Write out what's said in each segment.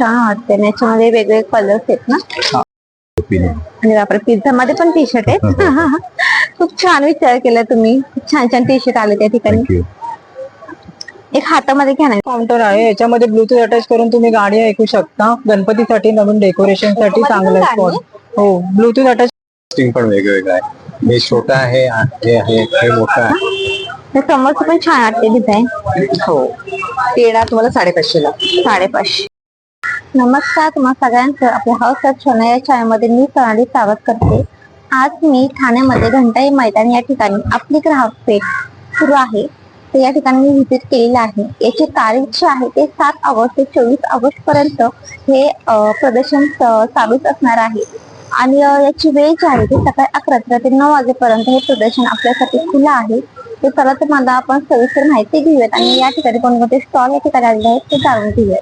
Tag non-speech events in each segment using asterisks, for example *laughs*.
छान वाटते आणि याच्यामध्ये वेगवेगळे कलर्स आहेत ना? आणि बापरे पिझ्झा मध्ये पण टी शर्ट आहेत *laughs* खूप छान विचार केला तुम्ही. खूप छान छान टी शर्ट आले त्या ठिकाणी. एक हातामध्ये घ्या ना. काउंटर आहे. याच्यामध्ये ब्लूटूथ अटॅच करून तुम्ही गाणी ऐकू शकता. गणपतीसाठी नवीन डेकोरेशनसाठी चांगलं? स्पॉट हो ब्लूटूथ अटॅच पण वेगवेगळं आहे. हे छोटा आहे हे आहे हे मोठा आहे. समोरचं पण छान वाटते डिझाईन हो. पेढा तुम्हाला साडेपाचशे ला साडेपाचशे. नमस्कार तुम्हा सगळ्यांचं. आपल्या हाऊस ऑफ सोना या छायामध्ये मी सोनाली स्वागत करते. आज मी ठाण्यामध्ये घंटाई मैदान या ठिकाणी आपली ग्राहक पेठ सुरू आहे. तर या ठिकाणी मी व्हिजिट केलेलं आहे. याची तारीख जी आहे ते सात ऑगस्ट ते चोवीस ऑगस्ट पर्यंत हे अं, प्रदर्शन च- चालूच असणार आहे. आणि अं, याची वेळ जी आहे ती सकाळी अकरा तेरा ते नऊ वाजेपर्यंत हे प्रदर्शन आपल्यासाठी खुलं आहे. तर चला तर मला आपण सविस्तर माहिती घेऊयात आणि या ठिकाणी कोणकोणते स्टॉल या ठिकाणी आलेले आहेत ते जाणून घेऊयात.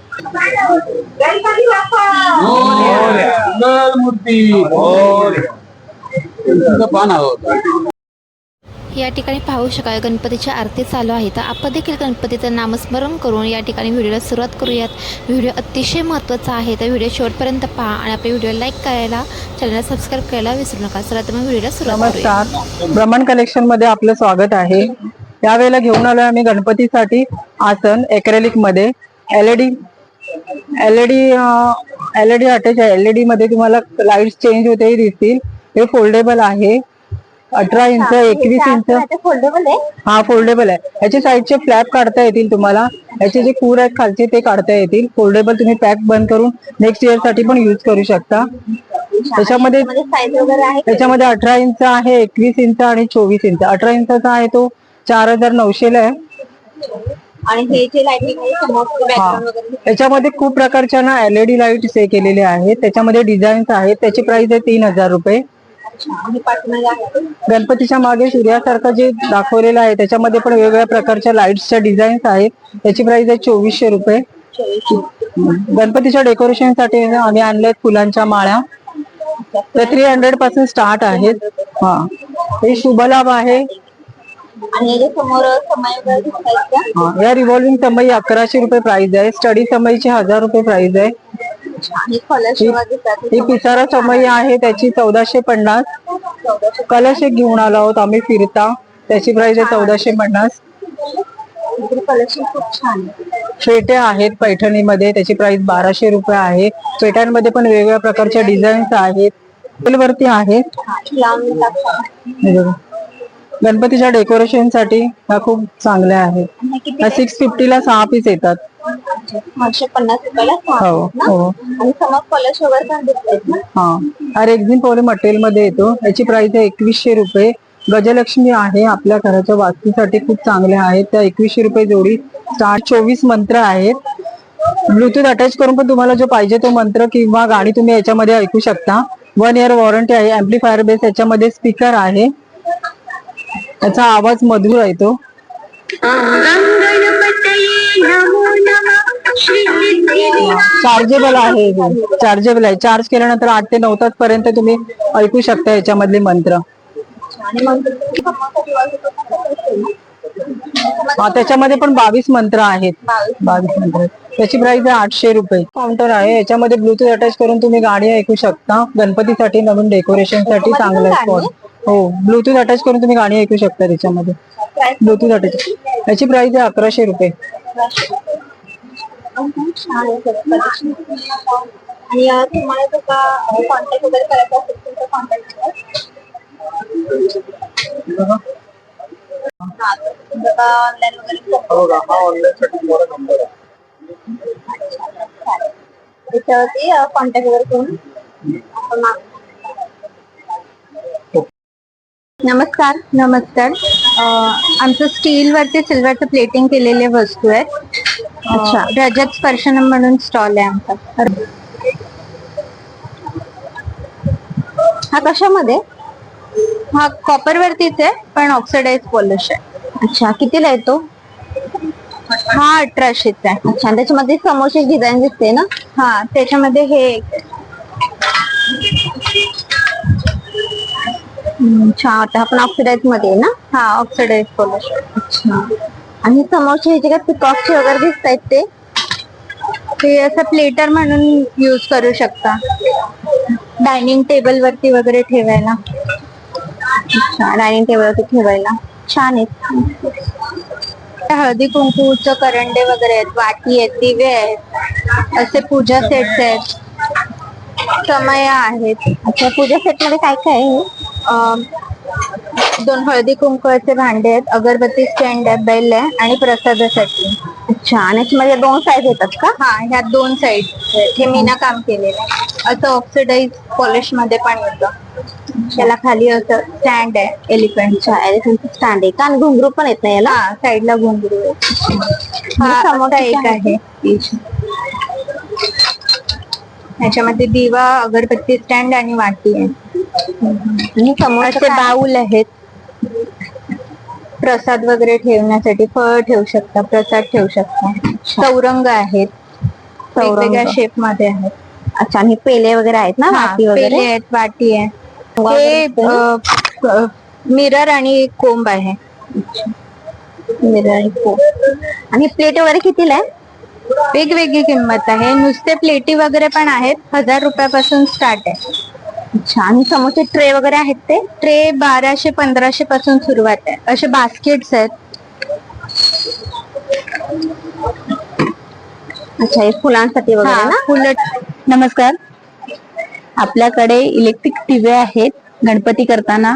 या ठिकाणी पाहू शकाल गणपतीची आरती चालू आहे. तर आपण देखील गणपतीचं नामस्मरण करून या ठिकाणी व्हिडिओला सुरुवात करूयात. व्हिडिओ अतिशय महत्त्वाचा आहे तर व्हिडिओ शेवटपर्यंत पहा आणि आपल्या व्हिडिओ लाईक करायला चॅनलला सबस्क्राईब करायला विसरू नका. चला तर मग व्हिडिओला सुरुवात नमस्कार. ब्रह्मांड कलेक्शनमध्ये आपलं स्वागत आहे. यावेळेला घेऊन आलोय आम्ही गणपतीसाठी आसन एक्रेलिकमध्ये एलईडी एलईडी एलईडी अटॅच आहे. एलईडी मध्ये तुम्हाला लाइट चेंज होते दिसतील. हे फोल्डेबल आहे. अठरा इंच एकवीस इंच. फोल्डेबल आहे. हा फोल्डेबल आहे. याचे साईडचे फ्लॅप काढता येतील तुम्हाला. याचे जे कूर आहेत खालचे ते काढता येतील. फोल्डेबल तुम्ही पॅक बंद करून नेक्स्ट इयरसाठी पण युज करू शकता. त्याच्यामध्ये त्याच्यामध्ये अठरा इंच आहे एकवीस इंच आणि चोवीस इंच. अठरा इंचाचा आहे तो चार हजार नऊशेला आहे. आणि हे जे लाइटिंग आहे वगैरे? त्याच्यामध्ये खूप प्रकारच्या ना एलईडी लाइट हे केलेले आहेत. त्याच्यामध्ये डिझाईन्स आहेत. त्याची प्राइस आहे तीन हजार रुपये. गणपतीच्या मागे सूर्यासारखं जे दाखवलेलं आहे त्याच्यामध्ये पण वेगवेगळ्या प्रकारच्या लाईट्सच्या डिझाईन्स आहेत. त्याची प्राइस आहे चोवीसशे रुपये. गणपतीच्या डेकोरेशनसाठी आम्ही आणलेत फुलांच्या माळ्या. त्या थ्री हंड्रेडपासून स्टार्ट आहेत. हा. हे शुभलाभ आहे. हे हा, या रिव्हॉल्विंग समई अकराशे रुपये प्राइस आहे. स्टडी समईची हजार रुपये प्राइस आहे. ही पिसारा समई आहे त्याची चौदाशे पन्नास. कलश एक घेऊन आलो आहोत आम्ही फिरता. त्याची प्राइस आहे चौदाशे पन्नास. आहे. फेट्या आहेत पैठणीमध्ये त्याची प्राइस बाराशे रुपये आहे. फेट्यांमध्ये पण वेगवेगळ्या प्रकारच्या डिझाईन्स आहेत. वरती आहेत. हा. हे बघा. गणपतीच्या डेकोरेशनसाठी ह्या खूप चांगल्या आहेत. सिक्स फिफ्टीला सहा पीस येतात. पन्नास रुपयाला सहा हो? हो. आणि समोर कलर्स वगैरे पण दिसतात ना? हा. हा पॉली मटेरियलमध्ये येतो. याची प्राइस आहे एकवीसशे रुपये. गजलक्ष्मी आहे. आपल्या घराच्या वास्तूसाठी खूप चांगल्या आहेत. त्या एकवीसशे रुपये जोडी स्टार चोवीस मंत्र आहेत. ब्लूटूथ अटॅच करून पण तुम्हाला जो पाहिजे तो मंत्र किंवा गाणी तुम्ही याच्यामध्ये ऐकू शकता. वन इयर वॉरंटी आहे. अँप्लिफायर बेस याच्यामध्ये स्पीकर आहे. त्याचा आवाज मधुर आहे तो. चार्जेबल आहे चार्जेबल आहे. चार्ज केल्यानंतर आठ ते नऊ तास पर्यंत तुम्ही ऐकू शकता याच्यामधले मंत्र. हा त्याच्यामध्ये पण बावीस मंत्र आहेत. बावीस मंत्र. त्याची प्राइस आहे आठशे रुपये. काउंटर आहे. याच्यामध्ये ब्लूटूथ अटॅच करून तुम्ही गाणी ऐकू शकता. गणपतीसाठी नवीन डेकोरेशनसाठी चांगलं स्पॉट हो ब्लूटूथ अटॅच करून तुम्ही गाणी ऐकू शकता त्याच्यामध्ये. ब्लूटूथ अटॅच याची प्राइस आहे अकराशे रुपये. खूप छान आहे सगळं. आणि तुम्हाला जर का कॉन्टॅक्ट वगैरे करायचा असेल तुमचा कॉन्टॅक्ट ऑनलाईन वगैरे त्याच्यावरती कॉन्टॅक्ट वगैरे करून आपण. नमस्कार नमस्कार आमचं स्टीलवरती सिल्वरचं प्लेटिंग केलेले वस्तू आहेत अच्छा. रजत स्पर्शनम म्हणून स्टॉल आहे आमचा. हा कशामध्ये? हा कॉपर वरतीच आहे पण ऑक्सिडाइज पॉलिश आहे. अच्छा कितीला येतो हा अठराशेचा आहे. अच्छा त्याच्यामध्ये समोरची डिझाईन दिसते ना? हा त्याच्यामध्ये हे एक आहे. हम्म, छान. वाटतं आपण ऑक्सिडाइजमध्ये आहे ना? हा ऑक्सिडाइज पॉलिश अच्छा. आणि समोरच्या हे काय पिकॉक्स वगैरे दिसत आहेत ते. ते असं प्लेटर म्हणून यूज करू शकता. डायनिंग टेबल वरती वगैरे ठेवायला. अच्छा डायनिंग टेबल वरती ठेवायला. छान आहेत. हळदी कुंकूचं करंडे वगैरे आहेत वाटी आहेत दिवे आहेत. असे पूजा सेट्स आहेत. समय आहेत. अच्छा पूजा सेटमध्ये काय काय आहे दोन हळदी कुंकवाचे भांडे आहेत अगरबत्ती स्टँड आहे बेल आहे आणि प्रसादासाठी. अच्छा आणि याच्यामध्ये दोन साईज येतात का? हा ह्या दोन साईड हे मीना काम केलेलं आहे. असं ऑक्सिडाइज पॉलिशमध्ये पण येतं. त्याला खाली असं स्टँड आहे एलिफंटचा एलिफंट स्टँड आहे का? आणि घुंगरू पण येत नाही याला? साईडला घुंगरू आहे. हा एक आहे. ह्याच्यामध्ये दिवा अगरबत्ती स्टँड आणि वाटी आहे. आणि समोरचे बाऊल आहेत. प्रसाद वगैरे ठेवण्यासाठी फळ ठेवू शकता प्रसाद ठेवू शकता. चौरंग आहेत. वेगवेगळ्या शेपमध्ये आहेत. अच्छा आणि पेले वगैरे आहेत ना वाटी वगैरे? आहेत वाटी आहे. हे मिरर आणि कोंब आहे. मिरर आणि कोंब. आणि प्लेट वगैरे कितीला आहे? वेगवेगळी किंमत आहे. नुसते प्लेटी वगैरे पण आहेत. हजार रुपयापासून स्टार्ट आहे. अच्छा आणि समोरचे ट्रे वगैरे आहेत ते? ट्रे बाराशे पंधराशे पासून सुरुवात आहे. असे बास्केट्स आहेत. अच्छा हे फुलांसाठी वगैरे ना? फुलं. नमस्कार. आपल्याकडे इलेक्ट्रिक दिवे आहेत. गणपती करताना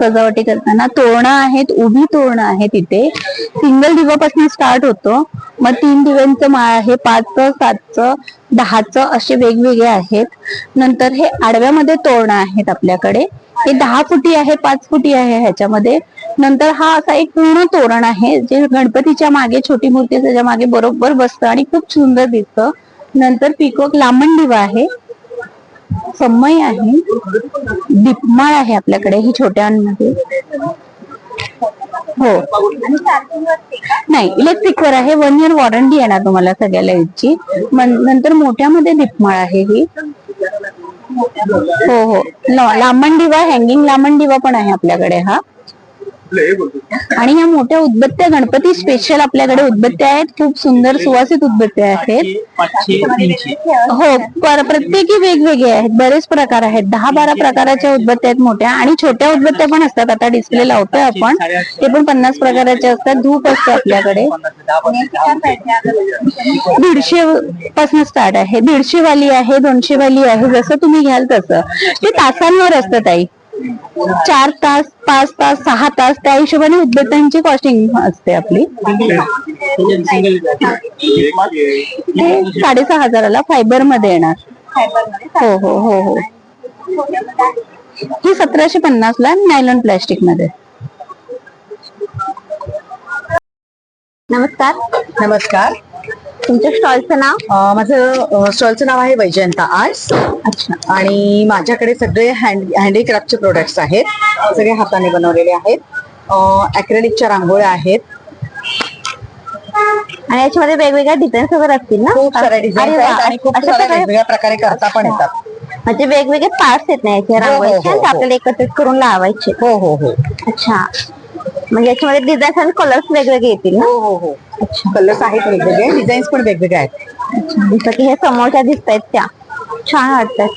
सजावटी करताना तोरणं आहेत उभी तोरणं आहेत इथे. सिंगल दिव्यापासून स्टार्ट होतो. मग तीन दिव्यांचं माळ आहे पाचचं सातचं दहाचं असे वेगवेगळे आहेत. नंतर हे आडव्यामध्ये तोरणं आहेत आपल्याकडे. हे दहा फुटी आहे पाच फुटी आहे ह्याच्यामध्ये. नंतर हा असा एक पूर्ण तोरण आहे जे गणपतीच्या मागे छोटी मूर्ती त्याच्यामागे बरोबर बसतं आणि खूप सुंदर दिसतं. नंतर पिकोक लांबण दिवा आहे. समय आहे. दीपमाळ आहे आपल्याकडे ही छोट्यांमध्ये. हो. नाही इलेक्ट्रिक वर आहे. वन इयर वॉरंटी येणार तुम्हाला सगळ्या लाईटची नंतर मोठ्यामध्ये दीपमाळ आहे ही. हो हो. ल- लांबण दिवा हँगिंग लांबण दिवा पण आहे आपल्याकडे हा. आणि ह्या मोठ्या उदबत्त्या गणपती स्पेशल आपल्याकडे उदबत्त्या आहेत. खूप सुंदर सुवासित उदबत्त्या आहेत. हो पर- प्रत्येकी वेगवेगळे आहेत. बरेच प्रकार आहेत. दहा बारा प्रकाराच्या उदबत्त्या आहेत मोठ्या आणि छोट्या उदबत्त्या पण असतात. आता डिस्प्ले लावतोय आपण. ते पण पन्नास प्रकाराचे असतात. धूप असते आपल्याकडे. दीडशे पासून स्टार्ट आहे. दीडशे वाली आहे दोनशे वाली आहे. जसं तुम्ही घ्याल तसं. ते तासांवर असतं ताई. चार तास पाच तास सहा तास त्या हिशोबाने उद्योगांची कॉस्टिंग असते आपली. ते साडेसहा हजाराला फायबरमध्ये येणार. हो हो हो हो. ही सतराशे पन्नास ला नायलॉन प्लॅस्टिकमध्ये नमस्कार. नमस्कार. तुमच्या स्टॉलचं नाव? माझं स्टॉलचं नाव आहे वैजयंता आर्ट्स. अच्छा. आणि माझ्याकडे सगळे हँड हँडीक्राफ्टचे प्रोडक्ट्स आहेत. सगळे हाताने बनवलेले आहेत. अॅक्रेलिकच्या रांगोळ्या आहेत. आणि याच्यामध्ये वेगवेगळ्या डिझाईन्स वगैरे असतील ना? खूप साऱ्या डिझाईन अरे वा. आहेत आणि खूप अशा साऱ्या प्रकारे- वेगवेगळ्या प्रकारे करता पण येतात. म्हणजे वेगवेगळे पार्ट्स आहेत ना याचे हो, हो, रांगोळीचे आणि ते हो. आपल्याला एकत्रित करून लावायचे. हो हो हो. अच्छा. म्हणजे याच्यामध्ये डिझाईन्स आणि कलर्स वेगवेगळे येतील ना? हो हो हो. कलर्स आहेत वेगवेगळे डिझाईन्स पण वेगवेगळे आहेत. जसं की हे समोरच्या दिसत आहेत त्या. छान वाटतात.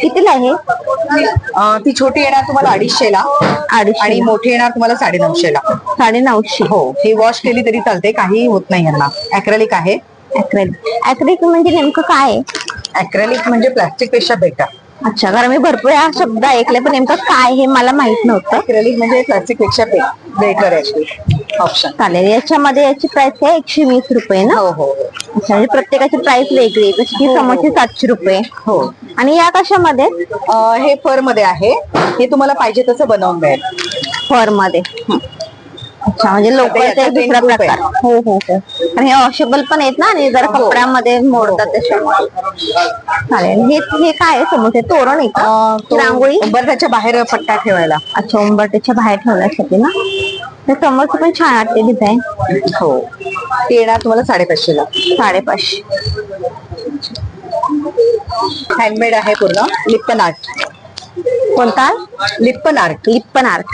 कितीला आहे अं, ती छोटी येणार तुम्हाला अडीचशेला आणि अडीचशे मोठी येणार तुम्हाला साडे नऊशेला साडे नऊशे हो ही वॉश केली तरी चालते काही होत नाही यांना. अॅक्रेलिक आहे. अॅक्रेलिक अॅक्रेलिक म्हणजे नेमकं काय आहे? अॅक्रेलिक म्हणजे प्लास्टिकपेक्षा बेटर अच्छा कारण मी भरपूर हा शब्द ऐकले पण नेमकं काय हे मला माहीत नव्हतं. अॅक्रेलिक म्हणजे प्लास्टिकपेक्षा बेटर आहे. ऑप्शन चालेल याच्यामध्ये याची प्राइस काय एकशे वीस रुपये ना? हो हो हो. अच्छा म्हणजे प्रत्येकाची प्राइस वेगळी आहे. जशी की समोरची सातशे रुपये. हो. आणि या कशामध्ये? अं, हे फरमध्ये आहे. हे तुम्हाला पाहिजे तसं बनवून मिळेल. फॉरमध्ये अच्छा म्हणजे एक दुसरा प्रकार. हो हो हो. आणि हे वॉशेबल पण आहेत ना आणि जरा कपड्यामध्ये मोडतात त्याच्यामुळे. चालेल. हे हे काय आहे समोर हे तोरण आहे का? तो रांगोळी? उंबरठ्याच्या बाहेर पट्टा ठेवायला. अच्छा उंबरट्याच्या बाहेर ठेवण्यासाठी ना? ते समोरचं पण छान वाटते डिझाईन हो. ते येणार तुम्हाला साडेपाचशेला साडेपाचशे. हँडमेड आहे पूर्ण. लिप्पन आर्ट कोणता? लिप्पन आर्ट लिप्पन आर्ट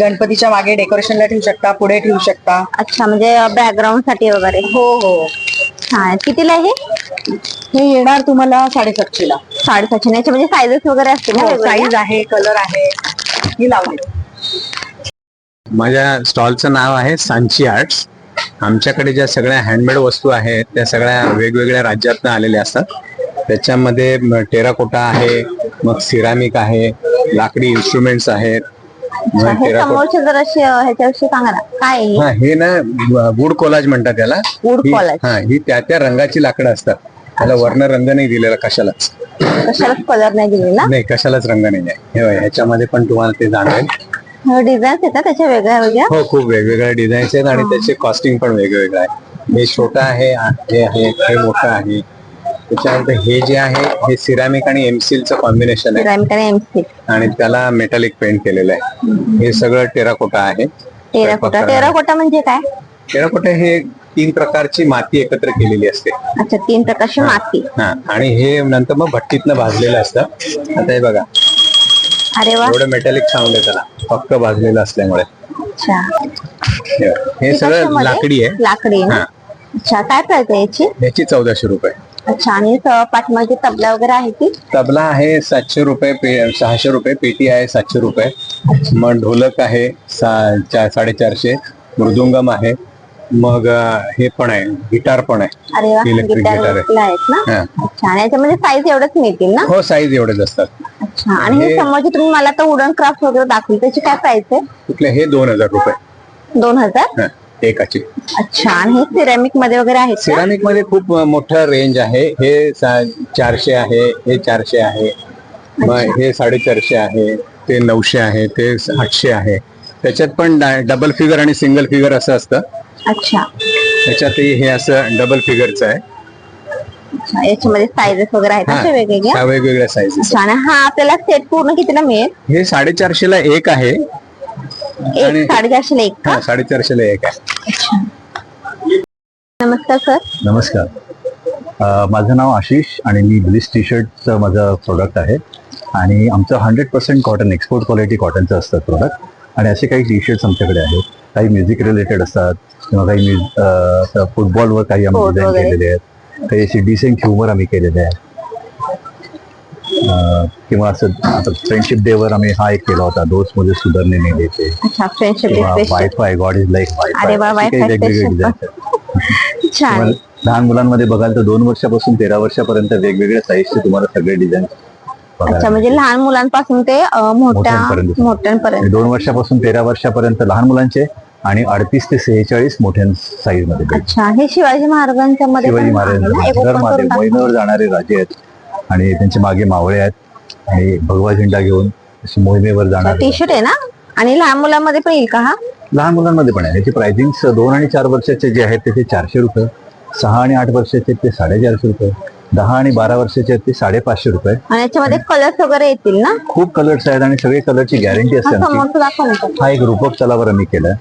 गणपतीच्या मागे डेकोरेशनला ठेवू शकता पुढे ठेवू शकता. अच्छा म्हणजे बॅकग्राऊंडसाठी वगैरे. हो हो. छान कितीला आहे हे? हे येणार तुम्हाला साडेसातशे ला साडेसातशे याचे म्हणजे साईजेस वगैरे असतील ना वेगवेगळ्या? साईज आहे कलर आहे. ही लावली. माझ्या स्टॉलचं नाव आहे सांची आर्ट्स आमच्याकडे ज्या सगळ्या हँडमेड वस्तू आहेत त्या सगळ्या वेगवेगळ्या राज्यातनं आलेल्या असतात. त्याच्यामध्ये म- टेराकोटा आहे मग सिरामिक आहे लाकडी इन्स्ट्रुमेंट्स आहेत. हे टेराकोटा समोरचे जर असे ह्याच्याविषयी सांगा ना काय आहे? हे? हा हे ना वूड कोलाज म्हणतात त्याला. Wood ही- collage. हा ही त्या त्या रंगाची लाकडं असतात. त्याला वर्ण रंग नाही दिलेला कशालाच कशालाच कलर नाही दिलेला? नाही कशालाच रंग नाही आहे. हे बघा, ह्याच्यामध्ये पण तुम्हाला ते जाणवेल. डिझाईन्स येतात त्याच्या वेगळ्या वेगळ्या? हो खूप वेगवेगळ्या डिझाईन्स आहेत आणि त्याचे कॉस्टिंग पण वेगवेगळं आहे. हे छोटं आहे आ- हे आहे हे मोठं आहे. त्याच्यानंतर हे जे आहे हे सिरामिक आणि एमसीलचं कॉम्बिनेशन आहे. सिरामिक आणि एमसी आणि त्याला मेटालिक पेंट केलेलं आहे. हे सगळं टेराकोटा आहे. टेराकोटा. टेराकोटा म्हणजे काय? टेराकोटा हे तीन प्रकारची माती एकत्र केलेली असते. अच्छा तीन प्रकारची माती. हा. आणि हे नंतर मग भट्टीतनं भाजलेलं असतं. आता हे बघा. अरे वा. एवढं मेटॅलिक साऊंड आहे त्याला. फक्त भाजलेलं असल्यामुळे. अच्छा. हे सगळं? लाकडी आहे. लाकडी हा. अच्छा काय प्राइस आहे याची? याची चौदाशे रुपये. अच्छा आणि पाठीमागे तबला वगैरे आहे की? तबला आहे सातशे रुपये पे- सहाशे रुपये पेटी आहे सातशे रुपये. मग ढोलक आहे सा- चा- साडेचारशे. मृदुंगम आहे. मग अं, हे पण आहे गिटार पण आहे. अरे वा Electric गिटार guitar आहे. वगैरे आहेत ना? हा. अच्छा आणि याच्यामध्ये साईज एवढंच मिळतील ना? हो साईज एवढेच असतात. अच्छा आणि हे हे- तुम्ही मला तर वुडन क्राफ्ट वगैरे दाखवली त्याची काय प्राइस आहे? कुठले? हे दोन हजार रुपये. दोन हजार? हा, एकाची. अच्छा आणि हे सिरॅमिकमध्ये वगैरे आहेत का? सिरामिकमध्ये खूप मोठं रेंज आहे. हे सा- चारशे आहे हे चारशे आहे. मग हे साडेचारशे आहे ते नऊशे आहे ते आठशे आहे. त्याच्यात पण डबल फिगर आणि सिंगल फिगर असं असतं. अच्छा. त्याच्यातही हे असं डबल फिगरचं आहे. अच्छा याच्यामध्ये साईजेस वगैरे आहेत हा, असे वेगवेगळ्या? ह्या वेगवेगळ्या साईजेस अच्छा आणि हा आपल्याला सेट पूर्ण कितीला मिळेल? हे साडेचारशे ला एक आहे. आणि- एक साडेचारशे ला एक का? हा साडेचारशे ला एक आहे. नमस्कार सर. नमस्कार. अ, माझं नाव आशिष आणि मी ब्लिस टी शर्टचं माझं प्रोडक्ट आहे. आणि आमचं hundred percent cotton export quality कॉटनचं असतं प्रोडक्ट आणि असे काही टी शर्ट्स आमच्याकडे आहेत. काही म्युझिक रिलेटेड असतात किंवा काही म्युझिक फुटबॉलवर काही आम्ही Sport डिझाईन वगैरे. केलेले आहेत. काही असे डिसेंट ह्युमर आम्ही केलेले आहे. अ, किंवा असं आता फ्रेंडशिप डे वर आम्ही हा एक केला होता दोस्त मध्ये सुधारणे नाही देते अच्छा फ्रेंडशिप किंवा special wifi God is like अरे वा, वायफाय Wi-Fi वेगवेगळे special. डिझाईन आहेत छान तुम्हाला लहान मुलांमध्ये बघाल तर दोन वर्षापासून तेरा वर्षापर्यंत वेगवेगळ्या साईजचे तुम्हाला सगळे डिझाईन अच्छा म्हणजे लहान मुलांपासून ते अं, मोठ्या मोठ्यांपर्यंत. मोठ्यांपर्यंत दोन वर्षापासून तेरा वर्षापर्यंत लहान मुलांचे आणि अडतीस ते सेहेचाळीस मोठ्या साईजमध्ये. अच्छा हे शिवाजी महाराजांच्या मध्ये शिवाजी पण महाराज आहे ना? एक घर open महादेव करून दाखवा. मोहिमेवर जाणारे राजे आहेत आणि त्यांचे मागे मावळे आहेत. आणि भगवा झेंडा घेऊन असे मोहिमेवर जाणारे टी शर्ट आहे ना? आणि लहान मुलांमध्ये पण येईल का हा? लहान मुलांमध्ये पण आहे. याची प्राइसिंग दोन आणि चार वर्षाचे जे आहेत ते ते चारशे रुपये. सहा आणि आठ वर्षाचे ते साडेचारशे रुपये. दहा आणि बारा वर्षाचे आहेत ते साडेपाचशे रुपये. आणि याच्यामध्ये कलर्स वगैरे येतील ना? खूप कलर्स आहेत आणि सगळे कलरची गॅरंटी असते हा आमची. हा एक रूपक तलावर आम्ही केलाय.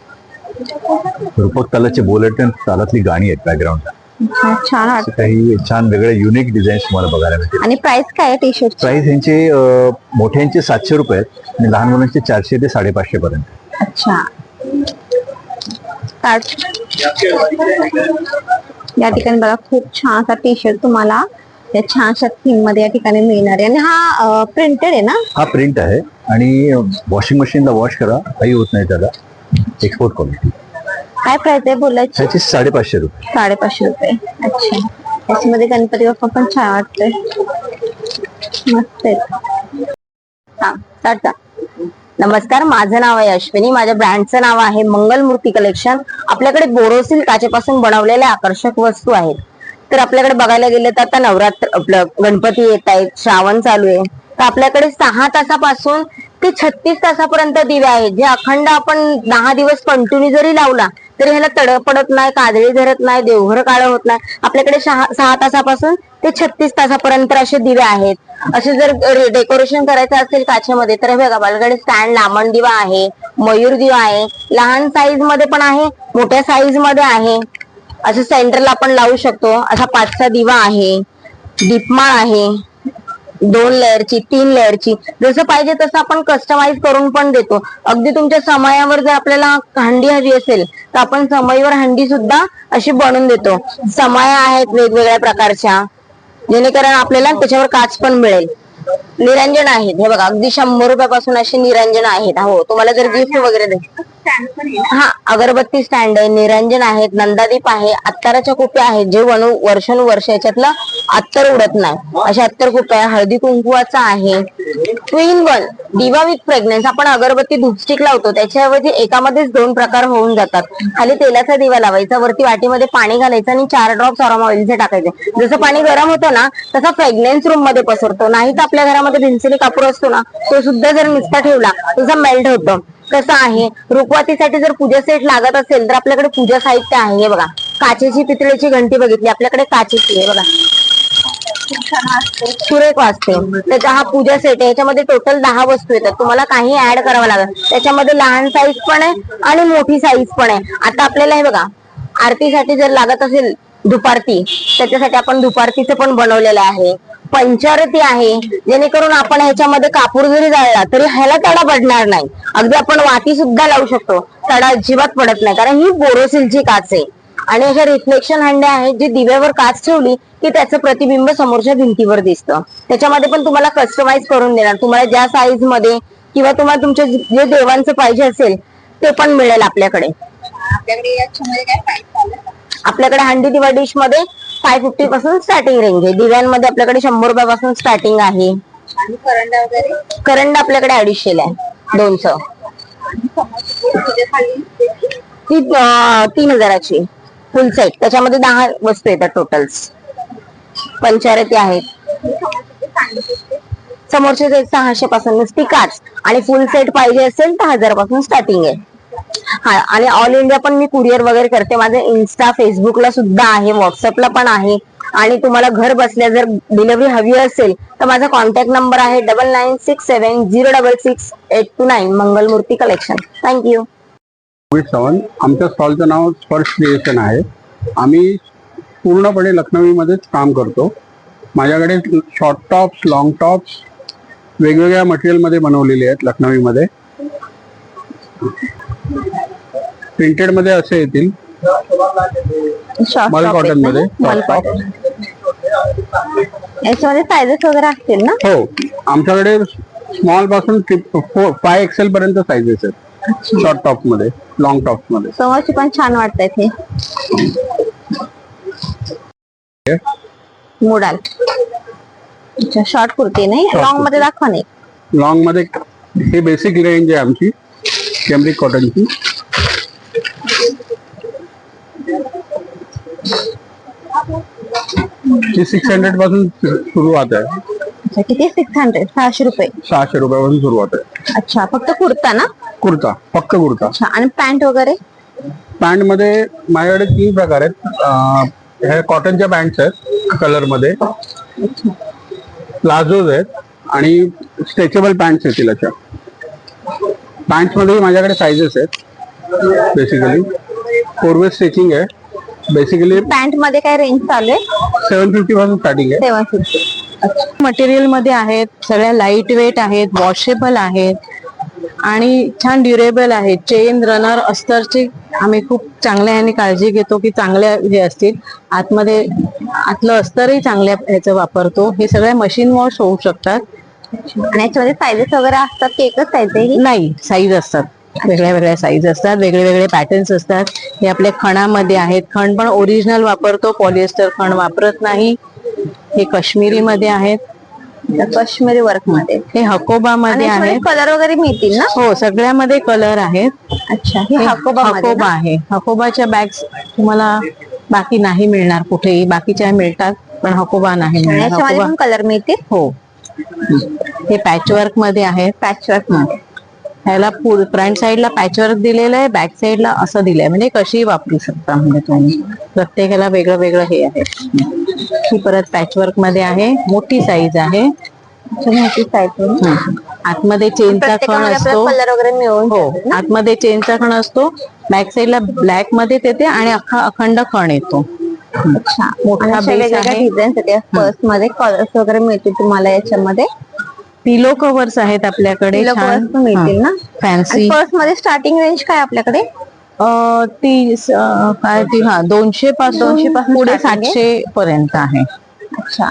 रूपक तलाचे बोलेट तालातली गाणी आहेत बॅकग्राऊंड अच्छा, छान वाटत. काही छान वेगळे युनिक डिझाईन्स तुम्हाला बघायला मिळतील. आणि प्राइस काय टी शर्ट प्राइस यांचे मोठ्यांचे सातशे रुपये आहेत आणि लहान मुलांचे चारशे ते साडेपाचशे पर्यंत. अच्छा. या ठिकाणी बघा खूप छान असा टी शर्ट तुम्हाला या छानशा थीममध्ये या ठिकाणी मिळणार आहे. आणि हा प्रिंटेड आहे ना? हा प्रिंट आहे आणि वॉशिंग मशीनला वॉश करा काही होत नाही त्याला. एक्सपोर्ट क्वालिटी काय प्राइस आहे बोलायची? ह्याचे साडेपाचशे रुपये. साडेपाचशे रुपये. अच्छा. याच्यामध्ये गणपती बाप्पा पण छान वाटतोय. मस्त आहेत हा का? नमस्कार माझं नाव आहे अश्विनी. माझ्या ब्रँडचं नाव आहे मंगलमूर्ती कलेक्शन. आपल्याकडे बोरोसिल काचेपासून बनवलेल्या आकर्षक वस्तू आहेत. तर आपल्याकडे बघायला गेलं तर आता नवरात्र आपलं गणपती येत आहेत श्रावण चालू आहे. तर आपल्याकडे सहा तासापासून ते छत्तीस तासापर्यंत दिवे आहेत. जे अखंड आपण दहा दिवस कंटिन्यू जरी लावला तरी ह्याला तड पडत नाही काजळी धरत नाही देवघर काळ होत नाही. आपल्याकडे सहा तासापासून ते छत्तीस तासापर्यंत असे दिवे आहेत. असे जर डेकोरेशन करायचं असेल काचेमध्ये तर हे बघा आपल्याकडे स्टँड लामण दिवा आहे मयूर दिवा आहे लहान साईजमध्ये पण आहे मोठ्या साईजमध्ये आहे. असं सेंटरला आपण लावू शकतो. असा पाचचा दिवा आहे दीपमाळ आहे. दोन लेअरची तीन लेअरची जसं पाहिजे तसं आपण कस्टमाइज करून पण देतो. अगदी तुमच्या समयावर जर आपल्याला हंडी हवी असेल तर आपण समईवर हंडी सुद्धा अशी बनवून देतो. समया आहेत वेगवेगळ्या प्रकारच्या जेणेकरून आपल्याला त्याच्यावर काच पण मिळेल. निरंजन आहेत. हे बघा अगदी शंभर रुपयापासून असे निरंजन आहेत. हो तुम्हाला जर गिफ्ट वगैरे द्यायचं हा अगरबत्ती स्टँड आहे निरंजन आहेत नंदादीप आहे अत्तराच्या कुप्या आहेत जे वणू वर्षानुवर्ष याच्यातलं अत्तर उडत नाही. अशा अत्तर कुप्या आहे. हळदी कुंकुवाचा आहे. क्वीन वन दिवा विथ प्रेग्नेन्स आपण अगरबत्ती धुपस्टिक लावतो. त्याच्याऐवजी एकामध्येच दोन प्रकार होऊन जातात. खाली तेलाचा दिवा लावायचा वरती वाटीमध्ये पाणी घालायचं आणि चार ड्रॉप अरोमा ऑइलचे टाकायचे. जसं पाणी गरम होतं ना तसा प्रेग्नेन्स रूममध्ये पसरतो. नाही तर आपल्या घरामध्ये भिंचणी कापूर असतो ना तो सुद्धा जर नुसता ठेवला तसा मेल्ट होतो. कसं आहे? रुखवातीसाठी जर पूजा सेट लागत असेल तर आपल्याकडे पूजा साहित्य आहे. हे बघा. काचेची पितळेची घंटी बघितली. आपल्याकडे काचेची आहे. बघा. सुरेख वाजते त्याचा हा पूजा सेट आहे. याच्यामध्ये टोटल दहा वस्तू येतात. तुम्हाला काही ऍड करावं लागेल. त्याच्यामध्ये लहान साईज पण आहे आणि मोठी साईज पण आहे. आता आपल्याला हे बघा. आरतीसाठी जर लागत असेल दुपारती. त्याच्यासाठी आपण दुपारतीचं पण बनवलेलं आहे. पंचारती आहे. जेणेकरून आपण ह्याच्यामध्ये कापूर जरी जाळला तरी ह्याला तडा पडणार नाही. अगदी आपण वाती सुद्धा लावू शकतो. तडा अजिबात पडत नाही. कारण ही बोरोसिलची काच आहे. आणि अशा रिफ्लेक्शन हंड्या आहेत जी दिव्यावर काच ठेवली की त्याचं प्रतिबिंब समोरच्या भिंतीवर दिसतं. त्याच्यामध्ये पण तुम्हाला कस्टमाइज करून देणार. तुम्हाला ज्या साईजमध्ये किंवा तुम्हाला तुमच्या जे देवांचं पाहिजे असेल ते पण मिळेल आपल्याकडे. आपल्याकडे हंडी दिवा डिशमध्ये फाय फिफ्टी पासून स्टार्टिंग रेंज आहे. दिव्यांमध्ये आपल्याकडे शंभर रुपयापासून स्टार्टिंग आहे. करंड आपल्याकडे अडीचशे आहे. दोनचं ती तीन हजाराची. फुल सेट त्याच्यामध्ये दहा वस्तू येतात टोटल्स पंचारती आहेत. समोरचे सेट सहाशे पासून नुसती काच आणि फुल सेट पाहिजे असेल तर हजारापासून स्टार्टिंग आहे. हा आणि ऑल इंडिया पण मी कुरिअर वगैरे करते. माझं इन्स्टा फेसबुकला सुद्धा आहे व्हॉट्सअपला पण आहे. आणि तुम्हाला घर बसल्या जर डिलिव्हरी हवी असेल तर माझा कॉन्टॅक्ट नंबर आहे double nine six seven zero double six eight two nine Mangalmurti collection thank you Rohit आमच्या स्टॉलचं नाव स्पर्श क्रिएशन आहे. आम्ही पूर्णपणे लखनवीमध्येच काम करतो. माझ्याकडे शॉर्ट टॉप्स लॉंग टॉप्स वेगवेगळ्या मटेरियलमध्ये बनवलेले आहेत लखनवीमध्ये. प्रिंटेडमध्ये असे येतील. मल कॉटनमध्ये. याच्यामध्ये सायझेस वगैरे असतील ना? हो. आमच्याकडे स्मॉलपासून फाय एक्सेल पर्यंत साईजेस आहेत. शॉर्ट टॉपमध्ये लॉंग टॉपमध्ये. समोरची पण छान वाटतात हे मोडाल. अच्छा शॉर्ट कुर्ती नाही? लॉंगमध्ये दाखवा नाही लॉंगमध्ये हे बेसिक रेंज आहे आमची. कॅम्ब्रिक कॉटनची. सिक्स हंड्रेडपासून सुरुवात आहे. अच्छा किती? सिक्स हंड्रेड सहाशे रुपये. सहाशे रुपयापासून सुरुवात आहे. अच्छा फक्त कुर्ता ना? कुर्ता फक्त कुर्ता. अच्छा आणि पॅन्ट वगैरे? पॅन्टमध्ये माझ्याकडे तीन प्रकार आहेत. अं, कॉटनच्या पॅन्ट्स आहेत कलरमध्ये प्लाझोज आहेत आणि स्ट्रेचेबल पॅन्ट्स येतील अशा पॅन्ट्समध्ये माझ्याकडे साईजेस आहेत बेसिकली फोरवे स्टिचिंग आहे. बेसिकली पॅन्टमध्ये काय रेंज चालू आहे? सेवन फिफ्टी पासून स्टार्टिंग आहे. सेवन फिफ्टी मटेरियलमध्ये आहेत सगळ्या लाइट वेट आहेत वॉशेबल आहेत. आणि छान ड्युरेबल आहेत. चेन रनर अस्तरची आम्ही खूप चांगल्या ह्याने काळजी घेतो की चांगल्या हे असतील. आतमध्ये आतलं अस्तरही चांगल्या ह्याचं वापरतो. हे सगळे मशीन वॉश होऊ शकतात. आणि याच्यामध्ये सायझेस वगैरे असतात की एकच साईज आहे ही? नाही साईज असतात. वेगळ्या वेगळ्या साईज असतात. वेगळे वेगळे पॅटर्न्स असतात. हे आपल्या खणामध्ये आहेत. खण पण ओरिजिनल वापरतो. पॉलिएस्टर खण वापरत नाही. हे काश्मीरी मध्ये आहेत काश्मीरी वर्कमध्ये हे हकोबा मध्ये आहेत. कलर वगैरे मिळतील ना? हो सगळ्यामध्ये कलर आहेत. अच्छा हे हे हाकोबा हकोबा आहे. हकोबाच्या बॅग्स तुम्हाला बाकी नाही मिळणार कुठेही. बाकीच्या मिळतात पण हकोबा नाही मिळणार. याच्यामध्ये हकोबा पण कलर मिळतील? हो. हे पॅचवर्कमध्ये आहेत पॅचवर्कमध्ये. ह्याला फ्रंट साईडला पॅचवर्क दिलेलं आहे बॅक साईडला असं दिलंय. म्हणजे कशीही वापरू शकता म्हणजे तुम्ही. प्रत्येकाला वेगळं वेगळं हे आहे. ही परत पॅचवर्कमध्ये आहे. मोठी साईज आहे. आतमध्ये चेनचा खण असतो. कलर वगैरे मिळून हो. आतमध्ये चेनचा खण असतो. बॅक साईडला ब्लॅकमध्ये येते आणि अख्खा अखंड खण येतो. अच्छा. मोठा वेगवेगळ्या पर्समध्ये. कलर्स वगैरे मिळतील तुम्हाला याच्यामध्ये. पिलो कव्हर्स आहेत आपल्याकडे पण मिळतील ना? फॅन्सी पर्समध्ये स्टार्टिंग रेंज काय आपल्याकडे? ती काय ती? हा दोनशे पासून 200 पासून पुढे? सातशे पर्यंत आहे. अच्छा.